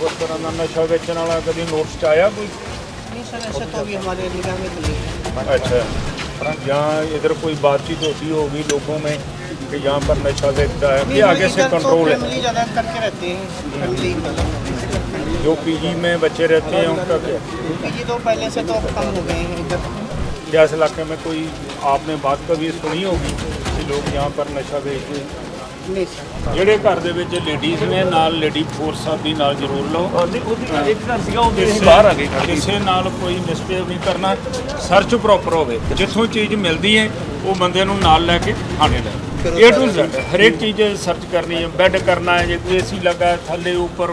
जो पी नशा आया में अच्छा। यहाँ इधर कोई बातचीत होती होगी लोगों में यहाँ पर नशा है। कंट्रोल है में बच्चे रहते हैं। उनका क्या तो पहले से तो कम हो गए हैं क्या इस इलाके में कोई आपने बात कभी सुनी होगी कि लोग यहाँ पर नशा बेचते हैं? ਜਿਹੜੇ ਘਰ ਦੇ ਵਿੱਚ ਲੇਡੀਜ਼ ਨੇ ਨਾਲ ਲੇਡੀ ਫੋਰਸ ਵੀ ਨਾਲ ਜ਼ਰੂਰ ਲਓ। ਇੱਕ ਘਰ ਸੀਗਾ ਉਹ ਕਿਸੇ ਬਾਹਰ ਆ ਗਏ ਕਿਸੇ ਨਾਲ ਕੋਈ ਮਿਸਟੇਕ ਨਹੀਂ ਕਰਨਾ। ਸਰਚ ਪ੍ਰੋਪਰ ਹੋਵੇ। ਜਿੱਥੋਂ ਚੀਜ਼ ਮਿਲਦੀ ਹੈ ਉਹ ਬੰਦੇ ਨੂੰ ਨਾਲ ਲੈ ਕੇ ਥਾਣੇ ਲੈ ਏ ਟੂ Z ਹਰੇਕ ਚੀਜ਼ ਸਰਚ ਕਰਨੀ ਹੈ ਬੈੱਡ ਕਰਨਾ ਹੈ ਜੇ ਏਸੀ ਲੱਗਾ ਹੈ, ਥੱਲੇ ਉੱਪਰ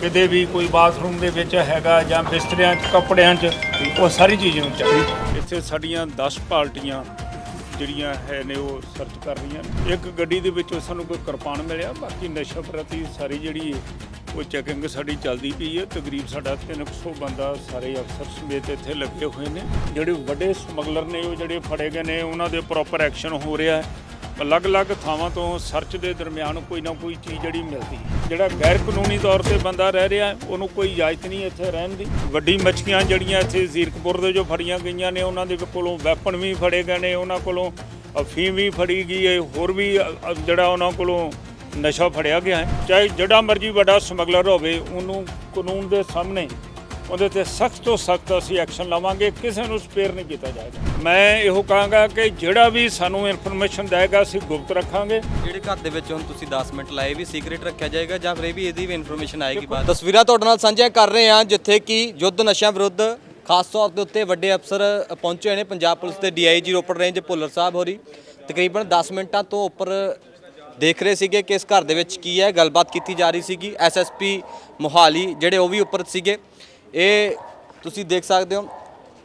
ਕਿਤੇ ਵੀ ਕੋਈ ਬਾਥਰੂਮ ਦੇ ਵਿੱਚ ਹੈਗਾ ਜਾਂ ਬਿਸਤਰਿਆਂ 'ਚ ਕੱਪੜਿਆਂ 'ਚ ਉਹ ਸਾਰੀ ਚੀਜ਼ ਨੂੰ ਚਾਹੀਦੀ ਇੱਥੇ ਸਾਡੀਆਂ 10 ਪਾਰਟੀਆਂ ਜਿਹੜੀਆਂ ਹੈ ਨੇ ਉਹ ਸਰਚ ਕਰ ਰਹੀਆਂ ਨੇ। ਇੱਕ ਗੱਡੀ ਦੇ ਵਿੱਚੋਂ ਸਾਨੂੰ ਕੋਈ ਕਿਰਪਾਨ ਮਿਲਿਆ, ਬਾਕੀ ਨਸ਼ਾ ਪ੍ਰਤੀ ਸਾਰੀ ਜਿਹੜੀ ਉਹ ਚੈਕਿੰਗ ਸਾਡੀ ਚੱਲਦੀ ਪਈ ਹੈ। ਤਕਰੀਬ ਸਾਡਾ 300 ਬੰਦਾ ਸਾਰੇ ਅਫਸਰ ਸਮੇਤ ਇੱਥੇ ਲੱਗੇ ਹੋਏ ਨੇ। ਜਿਹੜੇ ਵੱਡੇ ਸਮਗਲਰ ਨੇ, ਉਹ ਜਿਹੜੇ ਫੜੇ ਗਏ ਨੇ, ਉਹਨਾਂ ਦੇ ਪ੍ਰੋਪਰ ਐਕਸ਼ਨ ਹੋ ਰਿਹਾ ਹੈ। ਅਲੱਗ-ਅਲੱਗ ਥਾਵਾਂ ਤੋਂ ਸਰਚ ਦੇ ਦਰਮਿਆਨ ਕੋਈ ਨਾ ਕੋਈ ਚੀਜ਼ ਜਿਹੜੀ ਮਿਲਦੀ ਹੈ। ਜਿਹੜਾ ਗੈਰ ਕਾਨੂੰਨੀ ਤੌਰ ਤੇ ਬੰਦਾ ਰਹਿ ਰਿਹਾ ਉਹਨੂੰ ਕੋਈ ਇਜਾਜ਼ਤ ਨਹੀਂ ਇੱਥੇ ਰਹਿਣ ਦੀ ਵੱਡੀ ਮੱਛੀਆਂ ਜਿਹੜੀਆਂ ਇੱਥੇ ਜ਼ੀਰਕਪੁਰ ਦੇ ਜੋ ਫੜੀਆਂ ਗਈਆਂ ਨੇ, ਉਹਨਾਂ ਦੇ ਕੋਲੋਂ ਵੈਪਨ ਵੀ ਫੜੇ ਗਏ ਨੇ, ਉਹਨਾਂ ਕੋਲੋਂ ਅਫੀਮ ਵੀ ਫੜੀ ਗਈ ਹੈ, ਹੋਰ ਵੀ ਜਿਹੜਾ ਉਹਨਾਂ ਕੋਲੋਂ ਨਸ਼ਾ ਫੜਿਆ ਗਿਆ ਹੈ ਚਾਹੇ ਜਿਹੜਾ ਮਰਜ਼ੀ ਵੱਡਾ ਸਮਗਲਰ ਹੋਵੇ, ਉਹਨੂੰ ਕਾਨੂੰਨ ਦੇ ਸਾਹਮਣੇ ਉਹਦੇ ਤੇ ਸਖਤ ਤੋਂ ਸਖਤ ਅਸੀਂ ਐਕਸ਼ਨ ਲਵਾਂਗੇ ਕਿਸੇ ਨੂੰ ਸਪੇਅਰ ਨਹੀਂ ਕੀਤਾ ਜਾਏਗਾ। ਮੈਂ ਇਹੋ ਕਹਾਂਗਾ ਕਿ ਜਿਹੜਾ ਵੀ ਸਾਨੂੰ ਇਨਫੋਰਮੇਸ਼ਨ ਦੇਗਾ ਅਸੀਂ ਗੁਪਤ ਰੱਖਾਂਗੇ। ਜਿਹੜੇ ਘਰ ਦੇ ਵਿੱਚ ਹੁਣ ਤੁਸੀਂ 10 ਮਿੰਟ ਲਾਏ ਵੀ ਸੀਕ੍ਰੀਟ ਰੱਖਿਆ ਜਾਏਗਾ ਜਾਂ ਫਿਰ ਇਹ ਵੀ ਇਹਦੀ ਵੀ ਇਨਫੋਰਮੇਸ਼ਨ ਆਏਗੀ ਬਾਅਦ? ਤਸਵੀਰਾਂ ਤੁਹਾਡੇ ਨਾਲ ਸਾਂਝੀਆਂ ਕਰ ਰਹੇ ਹਾਂ ਜਿੱਥੇ ਕਿ ਯੁੱਧ ਨਸ਼ਿਆਂ ਵਿਰੁੱਧ ਖਾਸ ਤੌਰ ਦੇ ਉੱਤੇ ਵੱਡੇ ਅਫਸਰ ਪਹੁੰਚੇ ਹੋਏ ਨੇ। ਪੰਜਾਬ ਪੁਲਿਸ ਦੇ ਡੀਆਈਜੀ ਰੋਪੜ ਰੇਂਜ ਭੁੱਲਰ ਸਾਹਿਬ ਹੋਰੀ। ਤਕਰੀਬਨ 10 ਮਿੰਟਾਂ ਤੋਂ ਉੱਪਰ ਦੇਖ ਰਹੇ ਸੀਗੇ ਕਿ ਇਸ ਘਰ ਦੇ ਵਿੱਚ ਕੀ ਹੈ ਗੱਲਬਾਤ ਕੀਤੀ ਜਾ ਰਹੀ ਸੀਗੀ। ਐਸਐਸਪੀ ਮੋਹਾਲੀ ਜਿਹੜੇ ਉਹ ਵੀ ਉੱਪਰ ਸੀਗੇ। ਇਹ ਤੁਸੀਂ ਦੇਖ ਸਕਦੇ ਹੋ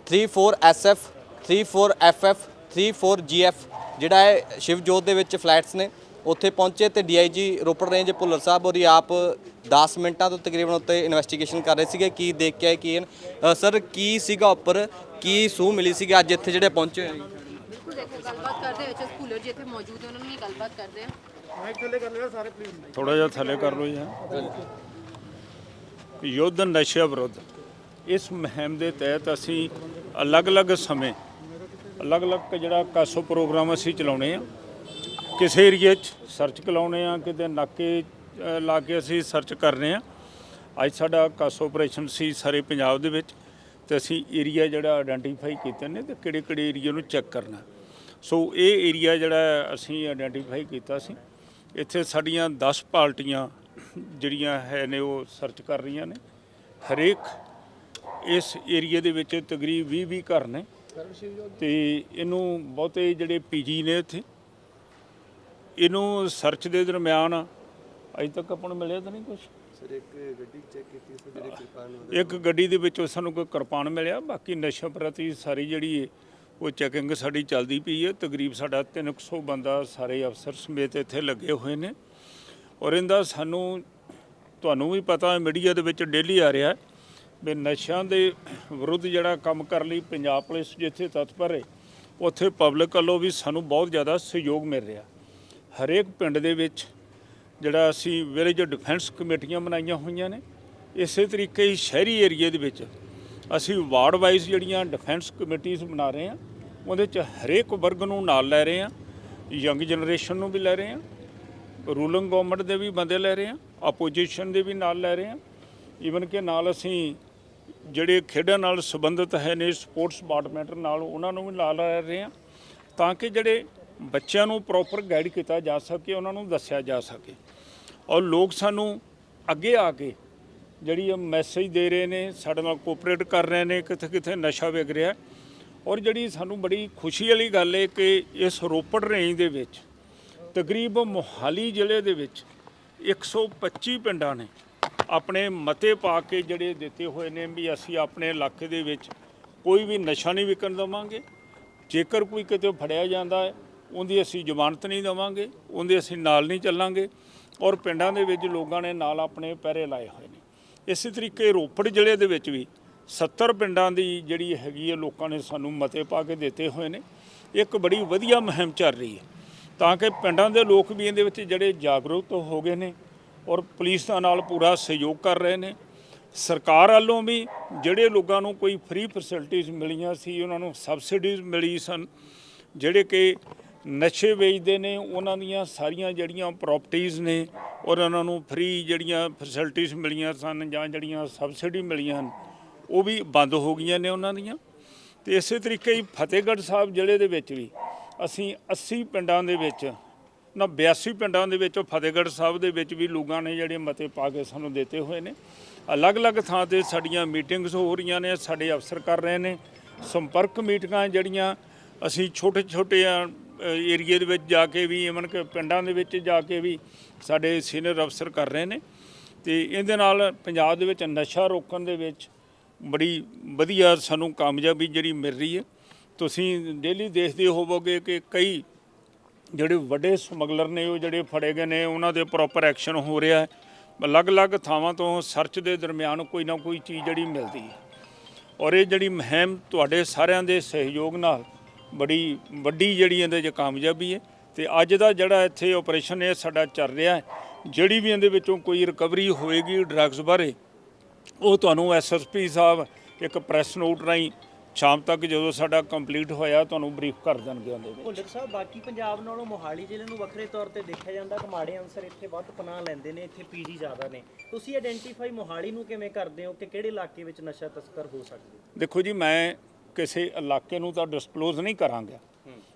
34SF 34FF 34GF ਜਿਹੜਾ ਹੈ ਸ਼ਿਵਜੋਤ ਦੇ ਵਿੱਚ ਫਲੈਟਸ ਨੇ। ਉੱਥੇ ਪਹੁੰਚੇ ਤੇ ਡੀਆਈਜੀ ਰੋਪੜ ਰੇਂਜ ਭੁੱਲਰ ਸਾਹਿਬ ਹੋਰੀ ਆਪ 10 ਮਿੰਟਾਂ ਤੋਂ ਤਕਰੀਬਨ ਉੱਤੇ ਇਨਵੈਸਟੀਗੇਸ਼ਨ ਕਰ ਰਹੇ ਸੀਗੇ ਕੀ ਦੇਖ ਕੇ ਆਏ ਕੀ ਸਰ ਕੀ ਸੀਗਾ ਉੱਪਰ ਕੀ ਸੂਹ ਮਿਲੀ ਸੀਗੀ ਅੱਜ ਇੱਥੇ ਜਿਹੜੇ ਪਹੁੰਚੇ ਹੋਏ? ਨੇ ਬਿਲਕੁਲ ਦੇਖੋ ਗੱਲਬਾਤ ਕਰਦੇ ਵਿੱਚ ਸਕੂਲਰ ਜੀ ਇੱਥੇ ਮੌਜੂਦ ਹੈ ਉਹਨਾਂ ਨੂੰ ਵੀ ਗੱਲਬਾਤ ਕਰਦੇ ਆ ਥੋੜਾ ਜਿਹਾ ਥੱਲੇ ਕਰ ਲਓ ਜੀ ਯੁੱਧ ਨਸ਼ਾ ਵਿਰੁੱਧ। ਇਸ ਮੁਹਿੰਮ ਦੇ ਤਹਿਤ ਅਸੀਂ ਅਲੱਗ-ਅਲੱਗ ਸਮੇਂ, ਅਲੱਗ-ਅਲੱਗ ਜਿਹੜਾ ਕਾਸੋ ਪ੍ਰੋਗਰਾਮ ਅਸੀਂ ਚਲਾਉਣੇ ਆ। ਕਿਸੇ ਏਰੀਏ 'ਚ ਸਰਚ ਕਲਾਉਣੇ ਆ, ਕਿਤੇ ਨਾਕੇ ਲਾ ਕੇ ਅਸੀਂ ਸਰਚ ਕਰ ਰਹੇ ਆ। ਅੱਜ ਸਾਡਾ ਕਾਸੋ ਆਪਰੇਸ਼ਨ ਸੀ ਸਾਰੇ ਪੰਜਾਬ ਦੇ ਵਿੱਚ, ਤੇ ਅਸੀਂ ਏਰੀਆ ਜਿਹੜਾ ਆਇਡੈਂਟੀਫਾਈ ਕੀਤੇ ਨੇ ਤੇ ਕਿਹੜੇ ਕਿਹੜੇ ਏਰੀਆ ਨੂੰ ਚੈੱਕ ਕਰਨਾ। ਸੋ ਇਹ ਏਰੀਆ ਜਿਹੜਾ ਅਸੀਂ ਆਇਡੈਂਟੀਫਾਈ ਕੀਤਾ ਸੀ, ਇੱਥੇ ਸਾਡੀਆਂ 10 ਪਾਰਟੀਆਂ ਜਿਹੜੀਆਂ ਹੈ ਨੇ ਉਹ ਸਰਚ ਕਰ ਰਹੀਆਂ ਨੇ। ਹਰੇਕ ਇਸ ਏਰੀਆ ਦੇ ਵਿੱਚ ਤਕਰੀਬ 20 20 ਘਰ ਨੇ। ਤੇ ਇਹਨੂੰ ਬਹੁਤੇ ਜਿਹੜੇ ਪੀਜੀ ਨੇ ਇੱਥੇ। ਇਹਨੂੰ ਸਰਚ ਦੇ ਦਰਮਿਆਨ ਅਜੇ ਤੱਕ ਆਪਾਂ ਨੂੰ ਮਿਲਿਆ ਤਾਂ ਨਹੀਂ ਕੁਝ ਸਰ ਇੱਕ ਗੱਡੀ ਚੈੱਕ ਕੀਤੀ ਸੀ ਜਿਹੜੀ ਕਿਰਪਾਨ ਇੱਕ ਗੱਡੀ ਦੇ ਵਿੱਚੋਂ ਸਾਨੂੰ ਕੋਈ ਕਿਰਪਾਨ ਮਿਲਿਆ ਬਾਕੀ ਨਸ਼ਾ ਪ੍ਰਤੀ ਸਾਰੀ ਜਿਹੜੀ ਉਹ ਚੈਕਿੰਗ ਸਾਡੀ ਚੱਲਦੀ ਪਈ ਹੈ। ਤਕਰੀਬ ਸਾਡਾ 300 ਬੰਦਾ ਸਾਰੇ ਅਫਸਰ ਸਮੇਤ ਇੱਥੇ ਲੱਗੇ ਹੋਏ ਨੇ। ਔਰ ਇਹਦਾ ਸਾਨੂੰ ਤੁਹਾਨੂੰ ਵੀ ਪਤਾ ਹੈ ਮੀਡੀਆ ਦੇ ਵਿੱਚ ਡੇਲੀ ਆ ਰਿਹਾ ਹੈ। ਵੀ ਨਸ਼ਿਆਂ ਦੇ ਵਿਰੁੱਧ ਜਿਹੜਾ ਕੰਮ ਕਰਨ ਲਈ ਪੰਜਾਬ ਪੁਲਿਸ ਜਿੱਥੇ ਤਤਪਰ ਹੈ, ਉੱਥੇ ਪਬਲਿਕ ਵੱਲੋਂ ਵੀ ਸਾਨੂੰ ਬਹੁਤ ਜ਼ਿਆਦਾ ਸਹਿਯੋਗ ਮਿਲ ਰਿਹਾ। ਹਰੇਕ ਪਿੰਡ ਦੇ ਵਿੱਚ ਜਿਹੜਾ ਅਸੀਂ ਵਿਲੇਜ ਡਿਫੈਂਸ ਕਮੇਟੀਆਂ ਬਣਾਈਆਂ ਹੋਈਆਂ ਨੇ, ਇਸੇ ਤਰੀਕੇ ਹੀ ਸ਼ਹਿਰੀ ਏਰੀਏ ਦੇ ਵਿੱਚ ਅਸੀਂ ਵਾਰਡ ਵਾਈਜ਼ ਜਿਹੜੀਆਂ ਡਿਫੈਂਸ ਕਮੇਟੀਆਂ ਬਣਾ ਰਹੇ ਹਾਂ, ਉਹਦੇ 'ਚ ਹਰੇਕ ਵਰਗ ਨੂੰ ਨਾਲ ਲੈ ਰਹੇ ਹਾਂ ਯੰਗ ਜਨਰੇਸ਼ਨ ਨੂੰ ਵੀ ਲੈ ਰਹੇ ਹਾਂ ਰੂਲਿੰਗ ਗਵਰਨਮੈਂਟ ਦੇ ਵੀ ਬੰਦੇ ਲੈ ਰਹੇ ਹਾਂ ਆਪੋਜੀਸ਼ਨ ਦੇ ਵੀ ਨਾਲ ਲੈ ਰਹੇ ਹਾਂ ਈਵਨ ਕਿ ਨਾਲ ਅਸੀਂ ਜਿਹੜੇ ਖੇਡਾਂ ਨਾਲ ਸੰਬੰਧਿਤ ਹੈ ਨੇ, ਸਪੋਰਟਸ ਡਿਪਾਰਟਮੈਂਟ ਨਾਲ, ਉਹਨਾਂ ਨੂੰ ਵੀ ਨਾਲ ਲੈ ਰਹੇ ਹਾਂ ਤਾਂ ਕਿ ਜਿਹੜੇ ਬੱਚਿਆਂ ਨੂੰ ਪ੍ਰੋਪਰ ਗਾਈਡ ਕੀਤਾ ਜਾ ਸਕੇ, ਉਹਨਾਂ ਨੂੰ ਦੱਸਿਆ ਜਾ ਸਕੇ। ਔਰ ਲੋਕ ਸਾਨੂੰ ਅੱਗੇ ਆ ਕੇ ਜਿਹੜੀ ਇਹ ਮੈਸੇਜ ਦੇ ਰਹੇ ਨੇ, ਸਾਡੇ ਨਾਲ ਕੋਆਪਰੇਟ ਕਰ ਰਹੇ ਨੇ ਕਿੱਥੇ ਕਿੱਥੇ ਨਸ਼ਾ ਵਿਕ ਰਿਹਾ। ਔਰ ਜਿਹੜੀ ਸਾਨੂੰ ਬੜੀ ਖੁਸ਼ੀ ਵਾਲੀ ਗੱਲ ਹੈ ਕਿ ਇਸ ਰੋਪੜ ਰੇਂਜ ਦੇ ਵਿੱਚ ਤਕਰੀਬ ਮੋਹਾਲੀ ਜ਼ਿਲ੍ਹੇ ਦੇ ਵਿੱਚ 125 ਪਿੰਡਾਂ ਨੇ ਆਪਣੇ ਮਤੇ ਪਾ ਕੇ ਜਿਹੜੇ ਦਿੱਤੇ ਹੋਏ ਨੇ ਵੀ ਅਸੀਂ ਆਪਣੇ ਇਲਾਕੇ ਦੇ ਵਿੱਚ ਕੋਈ ਵੀ ਨਸ਼ਾ ਨਹੀਂ ਵਿਕਣ ਦੇਵਾਂਗੇ। ਜੇਕਰ ਕੋਈ ਕਿਤੇ ਫੜਿਆ ਜਾਂਦਾ ਹੈ, ਉਹਦੀ ਅਸੀਂ ਜ਼ਮਾਨਤ ਨਹੀਂ ਦੇਵਾਂਗੇ, ਉਹਦੇ ਅਸੀਂ ਨਾਲ ਨਹੀਂ ਚੱਲਾਂਗੇ ਔਰ ਪਿੰਡਾਂ ਦੇ ਵਿੱਚ ਲੋਕਾਂ ਨੇ ਨਾਲ ਆਪਣੇ ਪਹਿਰੇ ਲਾਏ ਹੋਏ ਨੇ। ਇਸੇ ਤਰੀਕੇ ਰੋਪੜ ਜ਼ਿਲ੍ਹੇ ਦੇ ਵਿੱਚ ਵੀ 70 ਪਿੰਡਾਂ ਦੀ ਜਿਹੜੀ ਹੈਗੀ ਹੈ, ਲੋਕਾਂ ਨੇ ਸਾਨੂੰ ਮਤੇ ਪਾ ਕੇ ਦਿੱਤੇ ਹੋਏ ਨੇ। ਇੱਕ ਬੜੀ ਵਧੀਆ ਮੁਹਿੰਮ ਚੱਲ ਰਹੀ ਹੈ। ਤਾਂ ਕਿ ਪਿੰਡਾਂ ਦੇ ਲੋਕ ਵੀ ਇਹਦੇ ਵਿੱਚ ਜਿਹੜੇ ਜਾਗਰੂਕ ਹੋ ਗਏ ਨੇ ਔਰ ਪੁਲਿਸ ਦਾ ਨਾਲ ਪੂਰਾ ਸਹਿਯੋਗ ਕਰ ਰਹੇ ਨੇ। ਸਰਕਾਰ ਵੱਲੋਂ ਵੀ ਜਿਹੜੇ ਲੋਕਾਂ ਨੂੰ ਕੋਈ ਫ੍ਰੀ ਫੈਸਿਲਿਟੀਆਂ ਮਿਲੀਆਂ ਸੀ, ਉਹਨਾਂ ਨੂੰ ਸਬਸਿਡੀਜ਼ ਮਿਲੀ ਸਨ। ਜਿਹੜੇ ਕਿ ਨਸ਼ੇ ਵੇਚਦੇ ਨੇ, ਉਹਨਾਂ ਦੀਆਂ ਸਾਰੀਆਂ ਜਿਹੜੀਆਂ ਪ੍ਰਾਪਰਟੀਆਂ ਨੇ, ਔਰ ਉਹਨਾਂ ਨੂੰ ਫ੍ਰੀ ਜਿਹੜੀਆਂ ਫੈਸਿਲਿਟੀਆਂ ਮਿਲੀਆਂ ਸਨ ਜਾਂ ਜਿਹੜੀਆਂ ਸਬਸਿਡੀ ਮਿਲੀਆਂ ਹਨ, ਉਹ ਵੀ ਬੰਦ ਹੋ ਗਈਆਂ ਨੇ ਉਹਨਾਂ ਦੀਆਂ। ਤੇ ਇਸੇ ਤਰੀਕੇ ਹੀ ਫਤਿਹਗੜ੍ਹ ਸਾਹਿਬ ਜ਼ਿਲ੍ਹੇ ਦੇ ਵਿੱਚ ਵੀ ਅਸੀਂ 80 ਪਿੰਡਾਂ ਦੇ ਵਿੱਚ ਨਾ 82 ਪਿੰਡਾਂ ਦੇ ਵਿੱਚੋਂ, ਫਤਿਹਗੜ੍ਹ ਸਾਹਿਬ ਦੇ ਵਿੱਚ ਵੀ ਲੋਕਾਂ ਨੇ ਜਿਹੜੇ ਮਤੇ ਪਾ ਕੇ ਸਾਨੂੰ ਦਿੱਤੇ ਹੋਏ ਨੇ। ਅਲੱਗ-ਅਲੱਗ ਥਾਂ ਤੇ ਸਾਡੀਆਂ ਮੀਟਿੰਗਸ ਹੋ ਰਹੀਆਂ ਨੇ, ਸਾਡੇ ਅਫਸਰ ਕਰ ਰਹੇ ਨੇ, ਸੰਪਰਕ ਮੀਟਿੰਗਾਂ ਜਿਹੜੀਆਂ ਅਸੀਂ ਛੋਟੇ-ਛੋਟੇ ਏਰੀਏ ਦੇ ਵਿੱਚ ਜਾ ਕੇ ਵੀ ਇਵਨ ਕਿ ਪਿੰਡਾਂ ਦੇ ਵਿੱਚ ਜਾ ਕੇ ਵੀ ਸਾਡੇ ਸੀਨੀਅਰ ਅਫਸਰ ਕਰ ਰਹੇ ਨੇ। ਤੇ ਇਹਦੇ ਨਾਲ ਪੰਜਾਬ ਦੇ ਵਿੱਚ ਨਸ਼ਾ ਰੋਕਣ ਦੇ ਵਿੱਚ ਬੜੀ ਵਧੀਆ ਸਾਨੂੰ ਕਾਮਯਾਬੀ ਜਿਹੜੀ ਮਿਲ ਰਹੀ ਹੈ। ਤੁਸੀਂ ਡੇਲੀ ਦੇਖਦੇ ਹੋਵੋਗੇ ਕਿ ਕਈ ਜਿਹੜੇ ਵੱਡੇ ਸਮਗਲਰ ਨੇ, ਉਹ ਜਿਹੜੇ ਫੜੇ ਗਏ ਨੇ, ਉਹਨਾਂ ਦੇ ਪ੍ਰੋਪਰ ਐਕਸ਼ਨ ਹੋ ਰਿਹਾ ਹੈ। ਅਲੱਗ-ਅਲੱਗ ਥਾਵਾਂ ਤੋਂ ਸਰਚ ਦੇ ਦਰਮਿਆਨ ਕੋਈ ਨਾ ਕੋਈ ਚੀਜ਼ ਜਿਹੜੀ ਮਿਲਦੀ ਹੈ। ਔਰ ਇਹ ਜਿਹੜੀ ਮੁਹਿੰਮ ਤੁਹਾਡੇ ਸਾਰਿਆਂ ਦੇ ਸਹਿਯੋਗ ਨਾਲ ਬੜੀ ਵੱਡੀ ਜਿਹੜੀ ਇਹਦੇ 'ਚ ਕਾਮਯਾਬੀ ਹੈ ਤੇ ਅੱਜ ਦਾ ਜਿਹੜਾ ਇੱਥੇ ਆਪਰੇਸ਼ਨ ਇਹ ਸਾਡਾ ਚੱਲ ਰਿਹਾ ਹੈ, ਜਿਹੜੀ ਵੀ ਇਹਦੇ ਵਿੱਚੋਂ ਕੋਈ ਰਿਕਵਰੀ ਹੋਏਗੀ ਡਰੱਗਸ ਬਾਰੇ, ਉਹ ਤੁਹਾਨੂੰ ਐਸਐਸਪੀ ਸਾਹਿਬ ਇੱਕ ਪ੍ਰੈਸ ਨੋਟ ਰਾਹੀਂ ਸ਼ਾਮ ਤੱਕ ਜਦੋਂ ਸਾਡਾ ਕੰਪਲੀਟ ਹੋਇਆ ਤੁਹਾਨੂੰ ਬਰੀਫ ਕਰ ਦੇਣਗੇ ਉਹਦੇ ਵਿੱਚ। ਭੁੱਲਰ ਸਾਹਿਬ ਬਾਕੀ ਪੰਜਾਬ ਨਾਲੋਂ ਮੋਹਾਲੀ ਜ਼ਿਲ੍ਹੇ ਨੂੰ ਵੱਖਰੇ ਤੌਰ ਤੇ ਦੇਖਿਆ ਜਾਂਦਾ ਕਿ ਮਾੜੇ ਅਨਸਰ ਇੱਥੇ ਵੱਧ ਪਨਾਹ ਲੈਂਦੇ ਨੇ ਇੱਥੇ ਪੀਜੀ ਜ਼ਿਆਦਾ ਨੇ। ਤੁਸੀਂ ਆਇਡੈਂਟੀਫਾਈ ਮੋਹਾਲੀ ਨੂੰ ਕਿਵੇਂ ਕਰਦੇ ਹੋ ਕਿ ਕਿਹੜੇ ਇਲਾਕੇ ਵਿੱਚ ਨਸ਼ਾ ਤਸਕਰ ਹੋ ਸਕਦੇ ਦੇਖੋ ਜੀ ਮੈਂ ਕਿਸੇ ਇਲਾਕੇ ਨੂੰ ਤਾਂ ਡਿਸਕਲੋਜ਼ ਨਹੀਂ ਕਰਾਂਗਾ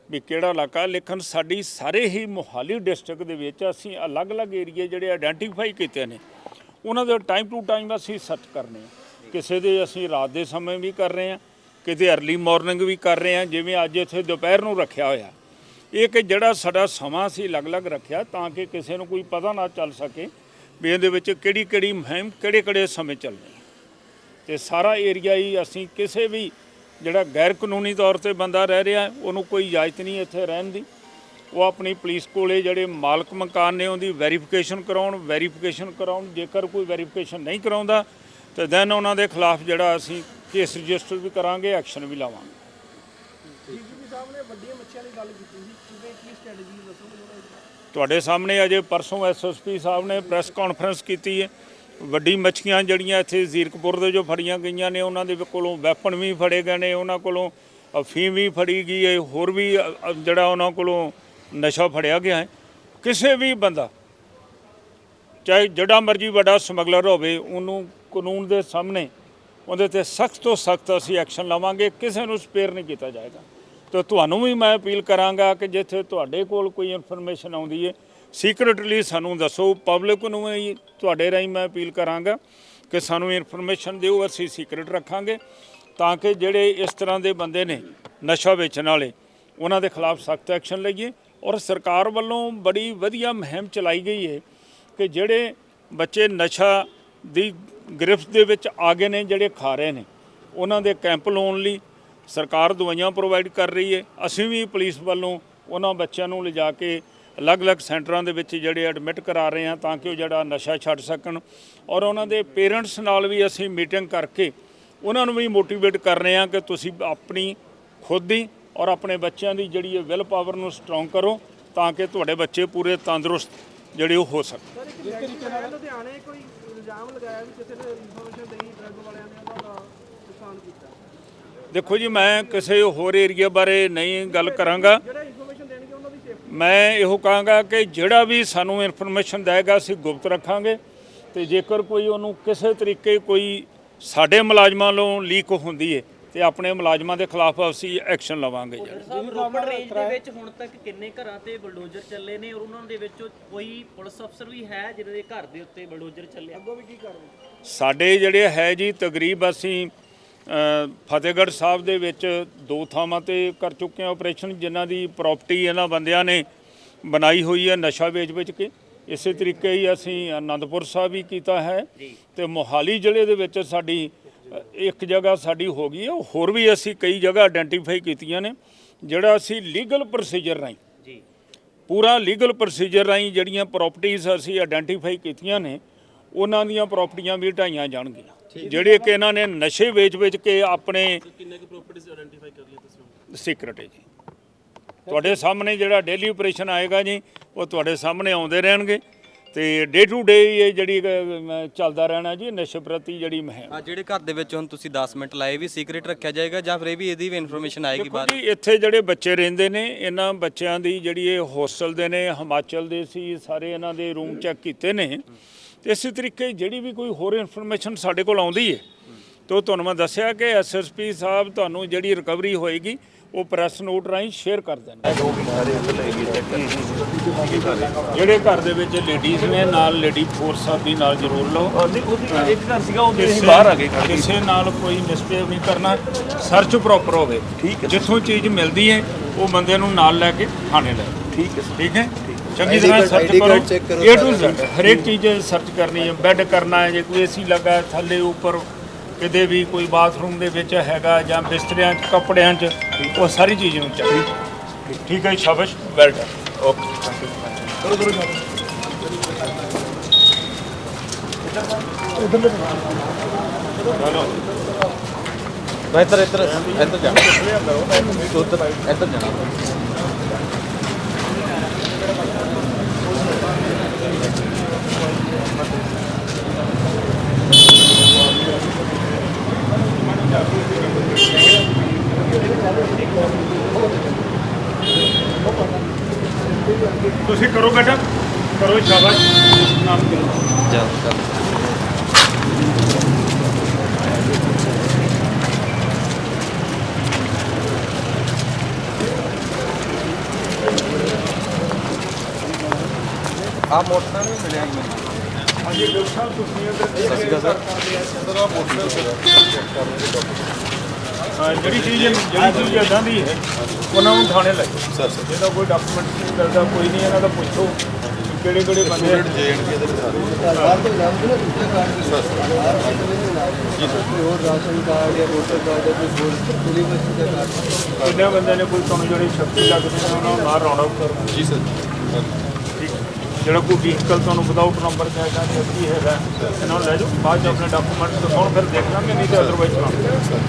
ਵੀ ਕਿਹੜਾ ਇਲਾਕਾ ਲੇਕਿਨ ਸਾਡੀ ਸਾਰੇ ਹੀ ਮੋਹਾਲੀ ਡਿਸਟ੍ਰਿਕਟ ਦੇ ਵਿੱਚ ਅਸੀਂ ਅਲੱਗ-ਅਲੱਗ ਏਰੀਏ ਜਿਹੜੇ ਆਇਡੈਂਟੀਫਾਈ ਕੀਤੇ ਨੇ ਉਹਨਾਂ ਦੇ ਟਾਈਮ ਟੂ ਟਾਈਮ ਅਸੀਂ ਸਰਚ ਕਰਨੇ ਕਿਸੇ ਦੇ ਅਸੀਂ ਰਾਤ ਦੇ ਸਮੇਂ ਵੀ ਕਰ ਰਹੇ ਆ ਕਿਤੇ अर्ਲੀ ਮਾਰਨਿੰਗ ਵੀ ਕਰ ਰਹੇ ਆ, ਜਿਵੇਂ ਅੱਜ ਇੱਥੇ ਦੁਪਹਿਰ ਨੂੰ ਰੱਖਿਆ ਹੋਇਆ। ਇਹ ਕਿ ਜਿਹੜਾ ਸਾਡਾ ਸਮਾਂ ਸੀ ਅਲੱਗ-ਅਲੱਗ ਰੱਖਿਆ, ਤਾਂ ਕਿ ਕਿਸੇ ਨੂੰ ਕੋਈ ਪਤਾ ਨਾ ਚੱਲ ਸਕੇ ਵੀ ਇਹਦੇ ਵਿੱਚ ਕਿਹੜੀ-ਕਿਹੜੀ ਮੁਹਿੰਮ ਕਿਹੜੇ-ਕਿਹੜੇ ਸਮੇਂ ਚੱਲਣੀ ਹੈ ਤੇ ਸਾਰਾ ਏਰੀਆ ਹੀ ਅਸੀਂ ਕਿਸੇ ਵੀ ਜਿਹੜਾ ਗੈਰ ਕਾਨੂੰਨੀ ਤੌਰ ਤੇ ਬੰਦਾ ਰਹਿ ਰਿਹਾ, ਉਹਨੂੰ ਕੋਈ ਇਜਾਜ਼ਤ ਨਹੀਂ ਇੱਥੇ ਰਹਿਣ ਦੀ। ਉਹ ਆਪਣੀ ਪੁਲਿਸ ਕੋਲੇ ਜਿਹੜੇ ਮਾਲਕ ਮਕਾਨ ਨੇ, ਉਹਦੀ ਵੈਰੀਫਿਕੇਸ਼ਨ ਕਰਾਉਣ ਵੈਰੀਫਿਕੇਸ਼ਨ ਕਰਾਉਣ, ਜੇਕਰ ਕੋਈ ਵੈਰੀਫਿਕੇਸ਼ਨ ਨਹੀਂ ਕਰਾਉਂਦਾ ਤੇ ਦੈਨ ਉਹਨਾਂ ਦੇ ਖਿਲਾਫ ਜਿਹੜਾ ਅਸੀਂ ਕੇਸ ਰਜਿਸਟਰ ਵੀ ਕਰਾਂਗੇ ਐਕਸ਼ਨ ਵੀ ਲਾਵਾਂਗੇ। ਤੁਹਾਡੇ ਸਾਹਮਣੇ ਅਜੇ ਪਰਸੋਂ ਐਸਐਸਪੀ ਸਾਹਿਬ ਨੇ ਪ੍ਰੈਸ ਕਾਨਫਰੰਸ ਕੀਤੀ ਹੈ। ਵੱਡੀ ਮੱਛੀਆਂ ਜਿਹੜੀਆਂ ਇੱਥੇ ਜ਼ੀਰਕਪੁਰ ਦੇ ਜੋ ਫੜੀਆਂ ਗਈਆਂ ਨੇ ਉਹਨਾਂ ਦੇ ਕੋਲੋਂ ਵੈਪਨ ਵੀ ਫੜੇ ਗਏ ਨੇ ਉਹਨਾਂ ਕੋਲੋਂ ਅਫੀਮ ਵੀ ਫੜੀ ਗਈ ਹੈ ਹੋਰ ਵੀ ਜਿਹੜਾ ਉਹਨਾਂ ਕੋਲੋਂ ਨਸ਼ਾ ਫੜਿਆ ਗਿਆ ਹੈ। ਕਿਸੇ ਵੀ ਬੰਦਾ ਚਾਹੇ ਜਿਹੜਾ ਮਰਜ਼ੀ ਵੱਡਾ ਸਮਗਲਰ ਹੋਵੇ ਉਹਨੂੰ ਕਾਨੂੰਨ ਦੇ ਸਾਹਮਣੇ ਉਹਦੇ ਤੇ ਸਖਤ ਤੋਂ ਸਖਤ ਅਸੀਂ ਐਕਸ਼ਨ ਲਵਾਂਗੇ, ਕਿਸੇ ਨੂੰ ਸਪੇਅਰ ਨਹੀਂ ਕੀਤਾ ਜਾਏਗਾ। ਤੇ ਤੁਹਾਨੂੰ ਵੀ ਮੈਂ ਅਪੀਲ ਕਰਾਂਗਾ ਕਿ ਜਿੱਥੇ ਤੁਹਾਡੇ ਕੋਲ ਕੋਈ ਇਨਫੋਰਮੇਸ਼ਨ ਆਉਂਦੀ ਹੈ ਸੀਕ੍ਰੀਟਲੀ ਸਾਨੂੰ ਦੱਸੋ ਪਬਲਿਕ ਨੂੰ ਵੀ ਤੁਹਾਡੇ ਰਾਹੀਂ ਮੈਂ ਅਪੀਲ ਕਰਾਂਗਾ ਕਿ ਸਾਨੂੰ ਇਨਫੋਰਮੇਸ਼ਨ ਦਿਓ, ਅਸੀਂ ਸੀਕ੍ਰੀਟ ਰੱਖਾਂਗੇ, ਤਾਂ ਕਿ ਜਿਹੜੇ ਇਸ ਤਰ੍ਹਾਂ ਦੇ ਬੰਦੇ ਨੇ ਨਸ਼ਾ ਵੇਚਣ ਵਾਲੇ, ਉਹਨਾਂ ਦੇ ਖਿਲਾਫ ਸਖਤ ਐਕਸ਼ਨ ਲਈਏ। ਔਰ ਸਰਕਾਰ ਵੱਲੋਂ ਬੜੀ ਵਧੀਆ ਮੁਹਿੰਮ ਚਲਾਈ ਗਈ ਹੈ ਕਿ ਜਿਹੜੇ ਬੱਚੇ ਨਸ਼ਾ ਦੀ ਗ੍ਰਿਫਤ ਦੇ ਵਿੱਚ ਆ ਗਏ ਨੇ ਜਿਹੜੇ ਖਾ ਰਹੇ ਨੇ। ਉਹਨਾਂ ਦੇ ਕੈਂਪ ਲਾਉਣ ਲਈ ਸਰਕਾਰ ਦਵਾਈਆਂ ਪ੍ਰੋਵਾਈਡ ਕਰ ਰਹੀ ਹੈ ਅਸੀਂ ਵੀ ਪੁਲਿਸ ਵੱਲੋਂ ਉਹਨਾਂ ਬੱਚਿਆਂ ਨੂੰ ਲਿਜਾ ਕੇ ਅਲੱਗ-ਅਲੱਗ ਸੈਂਟਰਾਂ ਦੇ ਵਿੱਚ ਜਿਹੜੇ ਐਡਮਿਟ ਕਰਾ ਰਹੇ ਹਾਂ ਤਾਂ ਕਿ ਉਹ ਜਿਹੜਾ ਨਸ਼ਾ ਛੱਡ ਸਕਣ। ਔਰ ਉਹਨਾਂ ਦੇ ਪੇਰੈਂਟਸ ਨਾਲ ਵੀ ਅਸੀਂ ਮੀਟਿੰਗ ਕਰਕੇ ਉਹਨਾਂ ਨੂੰ ਵੀ ਮੋਟੀਵੇਟ ਕਰ ਰਹੇ ਹਾਂ ਕਿ ਤੁਸੀਂ ਆਪਣੀ ਖੁਦ ਦੀ ਔਰ ਆਪਣੇ ਬੱਚਿਆਂ ਦੀ ਜਿਹੜੀ ਹੈ ਵਿਲ ਪਾਵਰ ਨੂੰ ਸਟਰੋਂਗ ਕਰੋ ਤਾਂ ਕਿ ਤੁਹਾਡੇ ਬੱਚੇ ਪੂਰੇ ਤੰਦਰੁਸਤ ਜਿਹੜੇ ਉਹ ਹੋ ਸਕਣ। ਇਲਜ਼ਾਮ ਲਗਾਇਆ ਵੀ ਕਿਸੇ ਨੇ ਇਨਫੋਰਮੇਸ਼ਨ ਦੇਈ ਡਰੱਗ ਵਾਲਿਆਂ ਨੇ ਉਹਦਾ ਨੁਕਸਾਨ ਕੀਤਾ। ਦੇਖੋ ਜੀ ਮੈਂ ਕਿਸੇ ਹੋਰ ਏਰੀਆ ਬਾਰੇ ਨਹੀਂ ਗੱਲ ਕਰਾਂਗਾ। ਜਿਹੜੇ ਇਨਫੋਰਮੇਸ਼ਨ ਦੇਣਗੇ ਉਹਨਾਂ ਦੀ ਸੇਫਟੀ ਮੈਂ ਇਹੋ ਕਹਾਂਗਾ ਕਿ ਜਿਹੜਾ ਵੀ ਸਾਨੂੰ ਇਨਫੋਰਮੇਸ਼ਨ ਦੇਗਾ ਅਸੀਂ ਗੁਪਤ ਰੱਖਾਂਗੇ। ਤੇ ਜੇਕਰ ਕੋਈ ਉਹਨੂੰ ਕਿਸੇ ਤਰੀਕੇ ਕੋਈ ਸਾਡੇ ਮੁਲਾਜ਼ਮਾਂ ਵੱਲੋਂ ਲੀਕ ਹੁੰਦੀ ਹੈ ਤੇ ਆਪਣੇ ਮੁਲਾਜ਼ਮਾਂ ਦੇ ਖਿਲਾਫ ਅਸੀਂ ਐਕਸ਼ਨ ਲਵਾਂਗੇ ਜੀ ਸਾਹਿਬ ਰੋਪੜ ਰੇਂਜ ਦੇ ਵਿੱਚ ਹੁਣ ਤੱਕ ਕਿੰਨੇ ਘਰਾਂ ਤੇ ਬਲਡੋਜ਼ਰ ਚੱਲੇ ਨੇ ਔਰ ਉਹਨਾਂ ਦੇ ਵਿੱਚੋਂ ਕੋਈ ਪੁਲਿਸ ਅਫਸਰ ਵੀ ਹੈ ਜਿਹਨਾਂ ਦੇ ਘਰ ਦੇ ਉੱਤੇ ਬਲਡੋਜ਼ਰ ਚੱਲਿਆ? ਅੱਗੋਂ ਵੀ ਕੀ ਕਰਦੇ ਸਾਡੇ ਜਿਹੜੇ ਹੈ ਜੀ ਤਕਰੀਬ ਅਸੀਂ ਫਤਿਹਗੜ੍ਹ ਸਾਹਿਬ ਦੇ ਵਿੱਚ ਦੋ ਥਾਵਾਂ ਤੇ ਕਰ ਚੁੱਕੇ ਹਾਂ ਆਪਰੇਸ਼ਨ ਜਿਨ੍ਹਾਂ ਦੀ ਪ੍ਰਾਪਰਟੀ ਇਹਨਾਂ ਬੰਦਿਆਂ ਨੇ ਬਣਾਈ ਹੋਈ ਹੈ ਨਸ਼ਾ ਵੇਚ-ਵੇਚ ਕੇ। ਇਸੇ ਤਰੀਕੇ ਹੀ ਅਸੀਂ ਆਨੰਦਪੁਰ ਸਾਹਿਬ ਵੀ ਕੀਤਾ ਹੈ ਤੇ ਮੋਹਾਲੀ ਜ਼ਿਲ੍ਹੇ ਦੇ ਵਿੱਚ ਸਾਡੀ ਇੱਕ ਜਗ੍ਹਾ ਸਾਡੀ ਹੋ ਗਈ ਹੈ ਹੋਰ ਵੀ ਅਸੀਂ ਕਈ ਜਗ੍ਹਾ ਆਇਡੈਂਟੀਫਾਈ ਕੀਤੀਆਂ ਨੇ ਜਿਹੜਾ ਅਸੀਂ ਲੀਗਲ ਪ੍ਰੋਸੀਜਰ ਰਾਹੀਂ ਜੀ। ਪੂਰਾ ਲੀਗਲ ਪ੍ਰੋਸੀਜਰ ਰਾਹੀਂ ਜਿਹੜੀਆਂ ਪ੍ਰਾਪਰਟੀਆਂ ਅਸੀਂ ਆਇਡੈਂਟੀਫਾਈ ਕੀਤੀਆਂ ਨੇ ਉਹਨਾਂ ਦੀਆਂ ਪ੍ਰਾਪਰਟੀਆਂ ਵੀ ਢਾਈਆਂ ਜਾਣਗੀਆਂ। ਜਿਹੜੇ ਕਿ ਇਹਨਾਂ ਨੇ ਨਸ਼ੇ ਵੇਚ-ਵੇਚ ਕੇ ਆਪਣੇ ਕਿੰਨੇ ਕੁ ਪ੍ਰਾਪਰਟੀਆਂ ਆਇਡੈਂਟੀਫਾਈ ਕਰ ਲਈਆਂ ਤੁਸੀਂ ਸੀਕ੍ਰੇਟ ਹੈ ਜੀ। ਤੁਹਾਡੇ ਸਾਹਮਣੇ ਜਿਹੜਾ ਡੇਲੀ ਆਪਰੇਸ਼ਨ ਆਏਗਾ ਜੀ ਉਹ ਤੁਹਾਡੇ ਸਾਹਮਣੇ ਆਉਂਦੇ ਰਹਿਣਗੇ। ਤੇ ਡੇ ਟੂ ਡੇ ਇਹ ਜਿਹੜੀ ਚੱਲਦਾ ਰਹਿਣਾ ਜੀ ਨਸ਼ੇ ਪ੍ਰਤੀ ਜਿਹੜੀ ਮੁਹਿੰਮ। ਆ ਜਿਹੜੇ ਘਰ ਦੇ ਵਿੱਚ ਹੁਣ ਤੁਸੀਂ 10 ਮਿੰਟ ਲਾਏ ਵੀ ਸੀਕ੍ਰੀਟ ਰੱਖਿਆ ਜਾਏਗਾ ਜਾਂ ਫਿਰ ਇਹ ਵੀ ਇਹਦੀ ਵੀ ਇਨਫੋਰਮੇਸ਼ਨ ਆਏਗੀ ਦੇਖੋ ਬਾਅਦ ਜੀ ਇੱਥੇ ਜਿਹੜੇ ਬੱਚੇ ਰਹਿੰਦੇ ਨੇ ਇਹਨਾਂ ਬੱਚਿਆਂ ਦੀ ਜਿਹੜੀ ਇਹ ਹੋਸਟਲ ਦੇ ਨੇ ਹਿਮਾਚਲ ਦੇ ਸੀ ਸਾਰੇ ਇਹਨਾਂ ਦੇ ਰੂਮ ਚੈੱਕ ਕੀਤੇ ਨੇ। ਤੇ ਇਸੇ ਤਰੀਕੇ ਜਿਹੜੀ ਵੀ ਕੋਈ ਹੋਰ ਇਨਫੋਰਮੇਸ਼ਨ ਸਾਡੇ ਕੋਲ ਆਉਂਦੀ ਹੈ ਤੇ ਉਹ ਤੁਹਾਨੂੰ ਮੈਂ ਦੱਸਿਆ ਕਿ ਐਸਐਸਪੀ ਸਾਹਿਬ ਤੁਹਾਨੂੰ ਜਿਹੜੀ ਰਿਕਵਰੀ ਹੋਏਗੀ ਉਹ ਪ੍ਰੈਸ ਨੋਟ ਰਾਹੀਂ ਸ਼ੇਅਰ ਕਰ ਦੇਣਗੇ ਜਿਹੜੇ ਘਰ ਦੇ ਵਿੱਚ ਲੇਡੀਜ਼ ਨੇ ਨਾਲ ਲੇਡੀ ਫੋਰਸ ਦੀ ਨਾਲ ਜ਼ਰੂਰ ਲਓ। ਇੱਕ ਘਰ ਸੀਗਾ ਉਹ ਕਿਸੇ ਬਾਹਰ ਆ ਗਏ ਕਿਸੇ ਨਾਲ ਕੋਈ ਮਿਸਟੇਕ ਨਹੀਂ ਕਰਨਾ। ਸਰਚ ਪ੍ਰੋਪਰ ਹੋਵੇ। ਠੀਕ ਹੈ। ਜਿੱਥੋਂ ਚੀਜ਼ ਮਿਲਦੀ ਹੈ ਉਹ ਬੰਦੇ ਨੂੰ ਨਾਲ ਲੈ ਕੇ ਥਾਣੇ ਲੈ ਠੀਕ ਹੈ ਠੀਕ ਹੈ? ਚੰਗੀ ਤਰ੍ਹਾਂ ਸਰਚ ਕਰੋ। ਏ ਟੂ Z ਹਰੇਕ ਚੀਜ਼ ਸਰਚ ਕਰਨੀ ਹੈ। ਬੈੱਡ ਕਰਨਾ ਹੈ ਜੇ ਕੋਈ ਏਸੀ ਲੱਗਾ ਹੈ, ਥੱਲੇ ਉੱਪਰ ਕਿਤੇ ਵੀ ਕੋਈ ਬਾਥਰੂਮ ਦੇ ਵਿੱਚ ਹੈਗਾ ਜਾਂ ਬਿਸਤਰਿਆਂ 'ਚ ਕੱਪੜਿਆਂ 'ਚ ਉਹ ਸਾਰੀ ਚੀਜ਼ ਨੂੰ ਚਾਹੀਦੀ ਠੀਕ ਹੈ ਜੀ, ਸ਼ਾਬਾਸ਼ ਵੈਲ ਡਨ ਓਕੇ ਚਲੋ ਇੱਧਰ ਇੱਧਰ ਇੱਧਰ ਜਾਣਾ ਇੱਧਰ ਜਾਣਾ। ਤੁਸੀਂ ਕਰੋ ਬੇਟਾ ਕਰੋ ਸ਼ਾਬਾਸ਼। ਨਾਮ ਕਰੋ ਜਾ ਚੱਲ ਆ ਮੋਟਰਸਾਈਕਲ ਜਿਹੜੀ ਚੀਜ਼ ਜਿਹੜੀ ਚੀਜ਼ ਇਦਾਂ ਦੀ ਹੈ ਉਹਨਾਂ ਨੂੰ ਥਾਣੇ ਲੈ ਜਾਓ। Sir sir. ਜਿਹਦਾ ਕੋਈ ਡਾਕੂਮੈਂਟ ਨਹੀਂ ਮਿਲਦਾ ਕੋਈ ਨਹੀਂ ਇਹਨਾਂ ਦਾ ਪੁੱਛੋ ਕਿਹੜੇ ਕਿਹੜੇ ਬੰਦੇ ਕਿੰਨੇ ਬੰਦੇ ਨੇ ਕੋਈ ਤੁਹਾਨੂੰ ਜਿਹੜੀ ਸ਼ਕਤੀ ਲੱਗਦੀ ਹੈ ਉਹਨਾਂ ਨੂੰ ਨਾ ਰਾਉਂਡ ਕਰੋ। ਜੀ ਸਰ। ਜਿਹੜਾ ਕੋਈ ਵਹੀਕਲ ਤੁਹਾਨੂੰ ਵਿਦਆਊਟ ਨੰਬਰ ਦਾ ਹੈਗਾ ਜਾਂ ਹੈਗਾ, ਇਹਨਾਂ ਨੂੰ ਲੈ ਜਾਓ। ਬਾਅਦ ਚ ਆਪਣੇ ਡਾਕੂਮੈਂਟ ਦਿਖਾਉਣ ਫਿਰ ਦੇਖ ਲਾਂਗੇ, ਨਹੀਂ ਤੇ ਅਦਰਵਾਈਜ਼ ਚਲਾਂਗੇ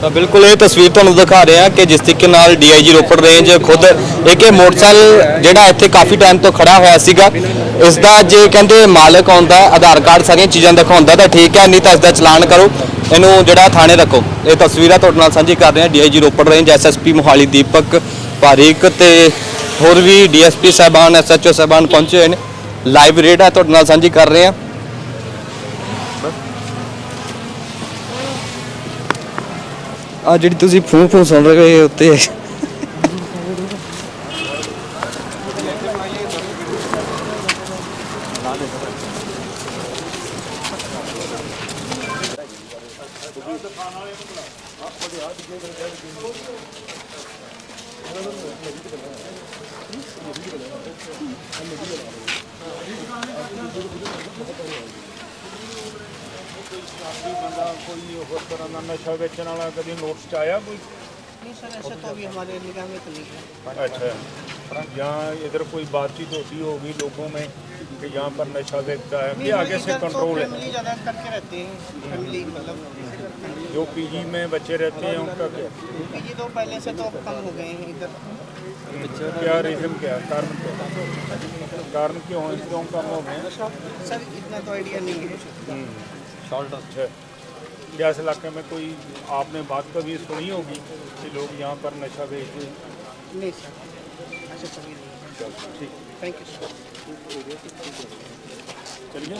ਤਾਂ ਬਿਲਕੁਲ ਇਹ ਤਸਵੀਰ ਤੁਹਾਨੂੰ ਦਿਖਾ ਰਹੇ ਹਾਂ ਕਿ ਜਿਸ ਤਰੀਕੇ ਨਾਲ ਡੀਆਈਜੀ ਰੋਪੜ ਰੇਂਜ ਖੁਦ ਇੱਕ ਇਹ ਮੋਟਰਸਾਈਕਲ ਜਿਹੜਾ ਇੱਥੇ ਕਾਫੀ ਟਾਈਮ ਤੋਂ ਖੜਾ ਹੋਇਆ ਸੀਗਾ। ਇਸ ਦਾ ਜੇ ਕਹਿੰਦੇ ਮਾਲਕ ਆਉਂਦਾ ਆਧਾਰ ਕਾਰਡ ਸਾਰੀਆਂ ਚੀਜ਼ਾਂ ਦਿਖਾਉਂਦਾ ਤਾਂ ਠੀਕ ਹੈ, ਨਹੀਂ ਤਾਂ ਇਸ ਦਾ ਚਲਾਨ ਕਰੋ। ਇਹਨੂੰ ਜਿਹੜਾ ਥਾਣੇ ਰੱਖੋ। ਇਹ ਤਸਵੀਰਾਂ ਤੁਹਾਡੇ ਨਾਲ ਸਾਂਝੀ ਕਰ ਰਹੇ ਹਾਂ। DIG Ropar range SSP Mohali Deepak Pareek ਤੇ ਹੋਰ ਵੀ ਡੀਐਸਪੀ ਸਾਹਿਬਾਨ, ਐਸਐਚਓ ਸਾਹਿਬਾਨ ਪਹੁੰਚੇ ਹੋਏ ਨੇ। ਲਾਈਵ ਰੇਡ ਹੈ ਤੁਹਾਡੇ ਨਾਲ ਸਾਂਝੀ ਕਰ ਰਹੇ ਹਾਂ। ਆ ਜਿਹੜੀ ਤੁਸੀਂ ਫੂੰ ਫੂੰ ਸੁਣ ਰਹੇ ਹੋ ਉੱਤੇ ਕੋਈ ਬੰਦਾ ਕੋਈ ਹੋਰ ਤਰ੍ਹਾਂ ਦਾ ਨਸ਼ਾ ਵੇਚਣ ਵਾਲਾ ਕਦੀ ਨੋਟਿਸ ਚ ਆਇਆ ਕੋਈ नहीं सर ऐसा तो अभी हमारे निगाह में तो नहीं है अच्छा यहाँ इधर कोई बातचीत होती होगी लोगों में कि यहाँ पर नशा बेचता है कि आगे से कंट्रोल है फैमिली ज़्यादा करके रहते हैं फैमिली मतलब जो पीजी में बच्चे रहते हैं उनका क्या? ये तो पहले से तो कम हो गए हैं इधर। क्या रीजन क्या कारण क्या कारण क्यों है? क्यों कम हो गए सर इतना तो आइडिया नहीं है। शॉर्ट अच्छा क्या इस इलाके में कोई आपने बात कभी सुनी होगी कि लोग यहाँ पर नशा बेचते हैं? नहीं सर ऐसा कभी नहीं ठीक। थैंक यू सर चलिए?